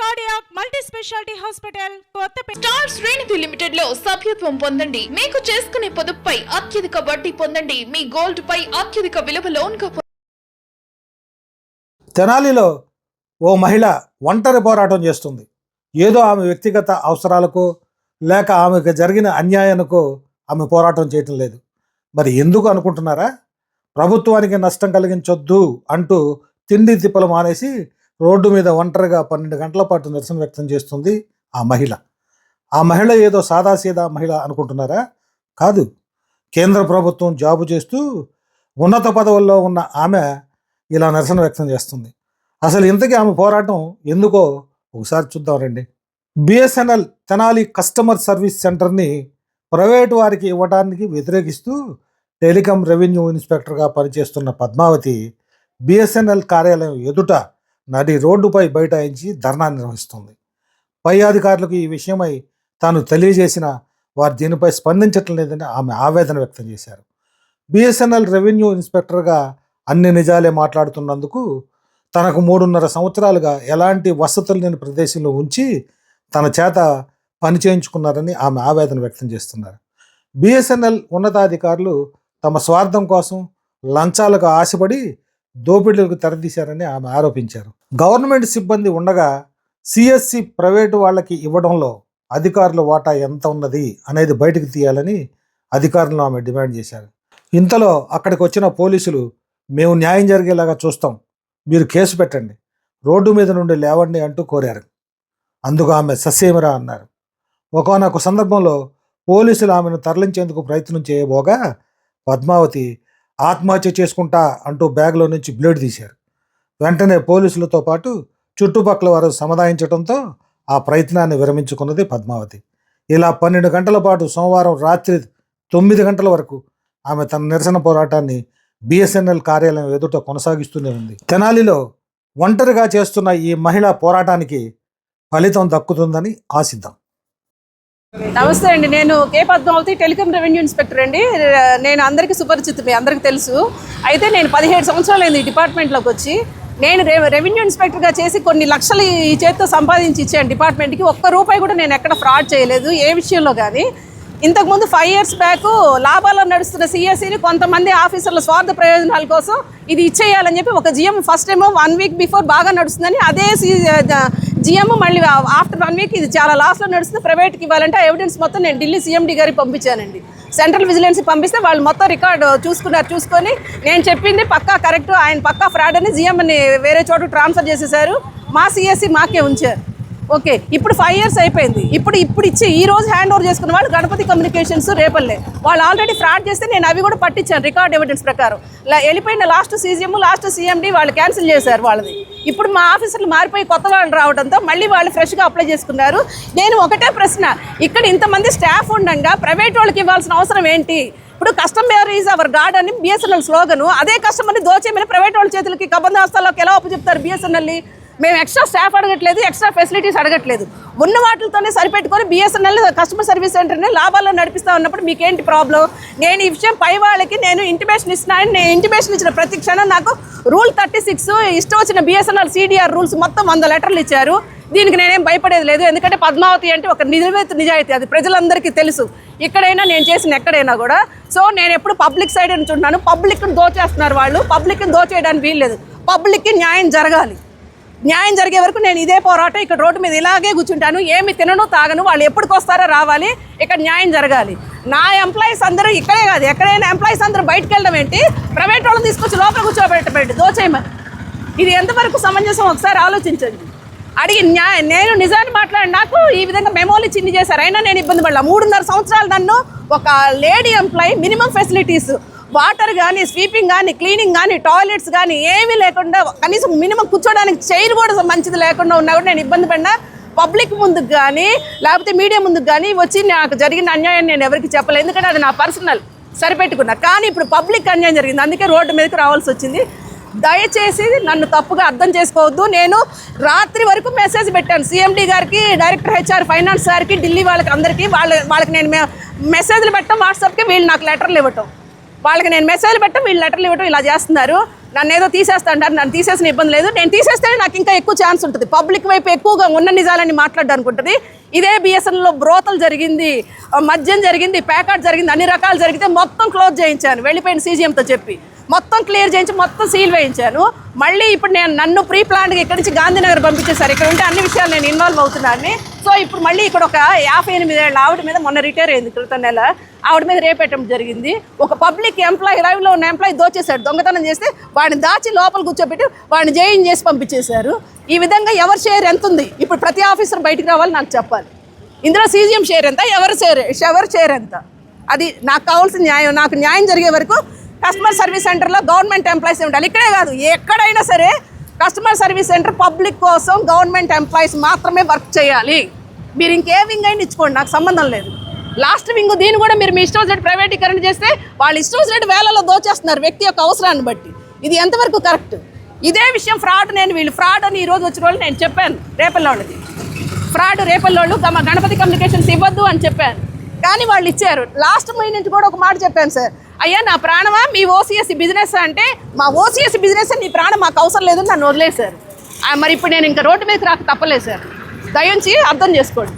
Cardiac multi speciality hospital Kothapeta. Star శ్రేణిధి లిమిటెడ్లో సభ్యత్వం పొందండి. మీకు చేసుకునే పొదుపుపై అత్యధిక వడ్డీ పొందండి. మీ గోల్డ్ పై అత్యధిక విలువ లోన్ తెనాలిలో ఓ మహిళ ఒంటరి పోరాటం చేస్తుంది. ఏదో ఆమె వ్యక్తిగత అవసరాలకు లేక ఆమెకు జరిగిన అన్యాయానికో ఆమె పోరాటం చేయటం లేదు. మరి ఎందుకు అనుకుంటున్నారా? ప్రభుత్వానికి నష్టం కలిగించొద్దు అంటూ తిండి తిప్పలు మానేసి రోడ్డు మీద ఒంటరిగా పన్నెండు గంటల పాటు నిరసన వ్యక్తం చేస్తుంది ఆ మహిళ. ఆ మహిళ ఏదో సాదాసీదా మహిళ అనుకుంటున్నారా? కాదు. కేంద్ర ప్రభుత్వం జాబు చేస్తూ ఉన్నత పదవుల్లో ఉన్న ఆమె ఇలా నిరసన వ్యక్తం చేస్తుంది. అసలు ఇంతకీ ఆమె పోరాటం ఎందుకో ఒకసారి చూద్దాం రండి. బిఎస్ఎన్ఎల్ తెనాలి కస్టమర్ సర్వీస్ సెంటర్ని ప్రైవేటు వారికి ఇవ్వడానికి వ్యతిరేకిస్తూ టెలికాం రెవెన్యూ ఇన్స్పెక్టర్గా పనిచేస్తున్న పద్మావతి బిఎస్ఎన్ఎల్ కార్యాలయం ఎదుట నడి రోడ్డుపై బైఠాయించి ధర్నా నిర్వహిస్తుంది. పై అధికారులకు ఈ విషయమై తాను తెలియజేసిన వారు దీనిపై స్పందించటం లేదని ఆమె ఆవేదన వ్యక్తం చేశారు. బిఎస్ఎన్ఎల్ రెవెన్యూ ఇన్స్పెక్టర్గా అన్ని నిజాలే మాట్లాడుతున్నందుకు తనకు మూడున్నర సంవత్సరాలుగా ఎలాంటి వసతులు లేని ప్రదేశంలో ఉంచి తన చేత పని చేయించుకున్నారని ఆమె ఆవేదన వ్యక్తం చేస్తున్నారు. బిఎస్ఎన్ఎల్ ఉన్నతాధికారులు తమ స్వార్థం కోసం లంచాలకు ఆశపడి దోపిడీలకు తెరదీశారని ఆమె ఆరోపించారు. గవర్నమెంట్ సిబ్బంది ఉండగా సిఎస్సి ప్రైవేటు వాళ్ళకి ఇవ్వడంలో అధికారుల వాటా ఎంత ఉన్నది అనేది బయటకు తీయాలని అధికారులను ఆమె డిమాండ్ చేశారు. ఇంతలో అక్కడికి వచ్చిన పోలీసులు మేము న్యాయం జరిగేలాగా చూస్తాం. మీరు కేసు పెట్టండి. రోడ్డు మీద నుండి లేవండి అంటూ కోరారు. అందుకు ఆమె ససేమిరా అన్నారు. ఒకనొక సందర్భంలో పోలీసులు ఆమెను తరలించేందుకు ప్రయత్నం చేయబోగా పద్మావతి ఆత్మహత్య చేసుకుంటా అంటూ బ్యాగ్లో నుంచి బ్లేడ్ తీశారు. వెంటనే పోలీసులతో పాటు చుట్టుపక్కల వారు సముదాయించడంతో ఆ ప్రయత్నాన్ని విరమించుకున్నది పద్మావతి. ఇలా పన్నెండు గంటల పాటు సోమవారం రాత్రి తొమ్మిది గంటల వరకు ఆమె తన నిరసన పోరాటాన్ని బిఎస్ఎన్ఎల్ కార్యాలయం ఎదుట కొనసాగిస్తూనే ఉంది. తెనాలిలో ఒంటరిగా చేస్తున్న ఈ మహిళా పోరాటానికి ఫలితం దక్కుతుందని ఆశిద్దాం. నమస్తే అండి. నేను K Padmavathi telecom revenue inspector అండి. నేను అందరికీ సుపరిచితమే అందరికీ తెలుసు. అయితే నేను పదిహేడు సంవత్సరాలు అయింది ఈ డిపార్ట్మెంట్లోకి వచ్చి. నేను రె రెవెన్యూ ఇన్స్పెక్టర్గా చేసి కొన్ని లక్షలు ఈ చేతితో సంపాదించి ఇచ్చాను డిపార్ట్మెంట్కి. ఒక్క రూపాయి కూడా నేను ఎక్కడ ఫ్రాడ్ చేయలేదు ఏ విషయంలో కానీ. ఇంతకుముందు ఫైవ్ ఇయర్స్ బ్యాక్ లాభాల్లో నడుస్తున్న సిఎస్సిని కొంతమంది ఆఫీసర్ల స్వార్థ ప్రయోజనాల కోసం ఇది ఇచ్చేయాలని చెప్పి ఒక జిఎం ఫస్ట్ ఏమో వన్ వీక్ బిఫోర్ బాగా నడుస్తుందని అదే జిఎం మళ్ళీ ఆఫ్టర్ వన్ వీక్ ఇది చాలా లాస్లో నడుస్తుంది. ప్రైవేట్కి ఇవ్వాలంటే ఆ ఎవిడెన్స్ మొత్తం నేను ఢిల్లీ సీఎండి గారికి పంపించానండి. సెంట్రల్ విజిలెన్స్ పంపిస్తే వాళ్ళు మొత్తం రికార్డు చూసుకున్నారు చూసుకొని నేను చెప్పింది పక్కా కరెక్ట్ ఆయన పక్కా ఫ్రాడ్ అని జిఎంని వేరే చోటు ట్రాన్స్ఫర్ చేసేసారు. మా సిఎస్సి మాకే ఉంచారు. ఓకే ఇప్పుడు ఫైవ్ ఇయర్స్ అయిపోయింది. ఇప్పుడు ఇప్పుడు ఇచ్చి ఈ రోజు హ్యాండ్ ఓవర్ చేసుకున్న వాళ్ళు గణపతి కమ్యూనికేషన్స్ రేపల్లే. వాళ్ళు ఆల్రెడీ ఫ్రాడ్ చేస్తే నేను అవి కూడా పట్టించాను రికార్డ్ ఎవిడెన్స్ ప్రకారం. వెళ్ళిపోయిన లాస్ట్ సీజీఎం లాస్ట్ సీఎండి వాళ్ళు క్యాన్సిల్ చేశారు వాళ్ళది. ఇప్పుడు మా ఆఫీసర్లు మారిపోయి కొత్త వాళ్ళు రావడంతో మళ్ళీ వాళ్ళు ఫ్రెష్గా అప్లై చేసుకున్నారు. నేను ఒకటే ప్రశ్న ఇక్కడ ఇంతమంది స్టాఫ్ ఉండగా ప్రైవేట్ వాళ్ళకి ఇవ్వాల్సిన అవసరం ఏంటి? ఇప్పుడు కస్టమర్ ఈజ్ అవర్ గాడ్ అని బిఎస్ఎన్ఎల్ స్లోగను అదే కస్టమర్ని దోచేయమని ప్రైవేట్ వాళ్ళ చేతులకి కబంధ హస్తాల్లోకి ఎలా చెప్తారు బిఎస్ఎన్ఎల్ని మేము ఎక్స్ట్రా స్టాఫ్ అడగట్లేదు ఎక్స్ట్రా ఫెసిలిటీస్ అడగట్లేదు. ఉన్న వాటితోనే సరిపెట్టుకొని బిఎస్ఎన్ఎల్ కస్టమర్ సర్వీస్ సెంటర్ని లాభాల్లో నడిపిస్తా ఉన్నప్పుడు మీకేంటి ప్రాబ్లం నేను ఈ విషయం పై వాళ్ళకి నేను ఇంటిమేషన్ ఇస్తున్నాను నేను ఇంటిమేషన్ ఇచ్చిన ప్రతి క్షణం నాకు రూల్ థర్టీ సిక్స్ ఇష్టం వచ్చిన బిఎస్ఎన్ఎల్ సిడిఆర్ రూల్స్ మొత్తం వంద లెటర్లు ఇచ్చారు. దీనికి నేనేం భయపడేది లేదు. ఎందుకంటే పద్మావతి అంటే ఒక నిజమైతే నిజాయితీ. అది ప్రజలందరికీ తెలుసు. ఎక్కడైనా నేను చేసిన ఎక్కడైనా కూడా. సో నేను ఎప్పుడు పబ్లిక్ సైడ్ నుంచి ఉన్నాను పబ్లిక్ని దోచేస్తున్నారు వాళ్ళు. పబ్లిక్ని దోచేయడానికి వీల్లేదు. పబ్లిక్కి న్యాయం జరగాలి. న్యాయం జరిగే వరకు నేను ఇదే పోరాటం ఇక్కడ రోడ్డు మీద ఇలాగే కూర్చుంటాను ఏమి తినను తాగను వాళ్ళు ఎప్పటికి వస్తారో రావాలి ఇక్కడ న్యాయం జరగాలి. నా ఎంప్లాయీస్ అందరూ ఇక్కడే కాదు ఎక్కడైనా ఎంప్లాయీస్ అందరూ బయటకు వెళ్ళడం ఏంటి? ప్రైవేట్ వాళ్ళని తీసుకొచ్చి లోపల కూర్చోబెట్టబెట్టి దోచేయమని. ఇది ఎంతవరకు సమంజసం? ఒకసారి ఆలోచించండి. అడిగి న్యాయ నేను నిజాన్ని మాట్లాడి నాకు ఈ విధంగా మెమోలు చిన్ని చేశారు. అయినా నేను ఇబ్బంది పడలా. మూడున్నర సంవత్సరాలు నన్ను ఒక lady employee minimum facilities water కానీ స్వీపింగ్ కానీ క్లీనింగ్ కానీ టాయిలెట్స్ కానీ ఏమీ లేకుండా కనీసం మినిమం కూర్చోడానికి చైర్ కూడా మంచిది లేకుండా ఉన్నా కూడా నేను ఇబ్బంది పడినా. పబ్లిక్ ముందుకు కానీ లేకపోతే మీడియా ముందుకు కానీ వచ్చి నాకు జరిగిన అన్యాయాన్ని నేను ఎవరికి చెప్పలేదు ఎందుకంటే అది నా పర్సనల్ సరిపెట్టుకున్నా. కానీ ఇప్పుడు పబ్లిక్ అన్యాయం జరిగింది. అందుకే రోడ్డు మీదకి రావాల్సి వచ్చింది. దయచేసి నన్ను తప్పుగా అర్థం చేసుకోవద్దు. నేను రాత్రి వరకు మెసేజ్ పెట్టాను. సిఎండి గారికి డైరెక్టర్ హెచ్ఆర్ ఫైనాన్స్ సార్కి ఢిల్లీ వాళ్ళకి అందరికీ. వాళ్ళ వాళ్ళకి నేను మెసేజ్లు పెట్టడం వాట్సాప్కి వీళ్ళు నాకు లెటర్లు ఇవ్వటం. వాళ్ళకి నేను మెసేజ్లు పెట్టడం వీళ్ళు లెటర్లు ఇవ్వటం ఇలా చేస్తున్నారు. నన్ను ఏదో తీసేస్తా అంటారు నన్ను తీసేసిన ఇబ్బంది లేదు. నేను తీసేస్తేనే నాకు ఇంకా ఎక్కువ ఛాన్స్ ఉంటుంది. పబ్లిక్ వైపు ఎక్కువగా ఉన్న నిజాలని మాట్లాడడానికి ఉంటుంది ఇదే బిఎస్ఎన్లో బ్రోతలు జరిగింది మద్యం జరిగింది ప్యాకెట్ జరిగింది అన్ని రకాలు జరిగితే మొత్తం క్లోజ్ చేయించాను. వెళ్ళిపోయిన సీజీఎంతో చెప్పి. మొత్తం క్లియర్ చేయించి మొత్తం సీల్ వేయించాను. మళ్ళీ ఇప్పుడు నేను నన్ను ప్రీ ప్లాన్గా ఇక్కడి నుంచి గాంధీనగర్ పంపించేశారు. ఇక్కడ ఉంటే అన్ని విషయాలు నేను ఇన్వాల్వ్ అవుతున్నాను సో ఇప్పుడు మళ్ళీ ఇక్కడ ఒక యాభై ఎనిమిది ఏళ్ళ ఆవిడ మీద మొన్న రిటైర్ అయింది క్రితం నెల. ఆవిడ మీద రేపేయటం జరిగింది. ఒక పబ్లిక్ ఎంప్లాయీ లైవ్లో ఉన్న ఎంప్లాయీ దోచేశాడు. దొంగతనం చేస్తే వాడిని దాచి లోపల కూర్చోబెట్టి వాడిని జైన్ చేసి పంపించేశారు. ఈ విధంగా ఎవరి షేర్ ఎంత ఉంది? ఇప్పుడు ప్రతి ఆఫీసర్ బయటికి రావాలి నాకు చెప్పాలి. ఇందులో సీజీఎం షేర్ ఎంత? ఎవరి షేర్? ఎవరి షేర్ ఎంత? అది నాకు కావాల్సిన న్యాయం నాకు న్యాయం జరిగే వరకు కస్టమర్ సర్వీస్ సెంటర్లో గవర్నమెంట్ ఎంప్లాయీస్ ఉండాలి. ఇక్కడే కాదు ఎక్కడైనా సరే కస్టమర్ సర్వీస్ సెంటర్ పబ్లిక్ కోసం గవర్నమెంట్ ఎంప్లాయీస్ మాత్రమే వర్క్ చేయాలి. మీరు ఇంకే వింగ్ అయినా ఇచ్చుకోండి నాకు సంబంధం లేదు. లాస్ట్ వింగ్ దీన్ని కూడా మీరు మీ ఇష్టం వచ్చినట్టు ప్రైవేటీకరణ చేస్తే వాళ్ళు ఇష్టం వచ్చినట్టు వేలలో దోచేస్తున్నారు వ్యక్తి యొక్క అవసరాన్ని బట్టి. ఇది ఎంతవరకు కరెక్ట్? ఇదే విషయం ఫ్రాడ్ నేను వీళ్ళు ఫ్రాడ్ అని ఈరోజు రోజు వచ్చిన వాళ్ళు నేను చెప్పాను రేపల్లో ఫ్రాడ్ రేపల్లోళ్ళు గమ గణపతి కమ్యూనికేషన్స్ ఇవ్వద్దు అని చెప్పాను. కానీ వాళ్ళు ఇచ్చారు. లాస్ట్ మినిట్ కూడా ఒక మాట చెప్పాను సార్. అయ్యా నా ప్రాణమా? మీ ఓసీఎస్ బిజినెస్ అంటే మా ఓసీఎస్ బిజినెస్ నీ ప్రాణం మాకు అవసరం లేదు నన్ను వదిలేదు సార్ మరి ఇప్పుడు నేను ఇంకా రోడ్డు మీదకి రాక తప్పలేదు సార్. దయించి అర్థం చేసుకోండి.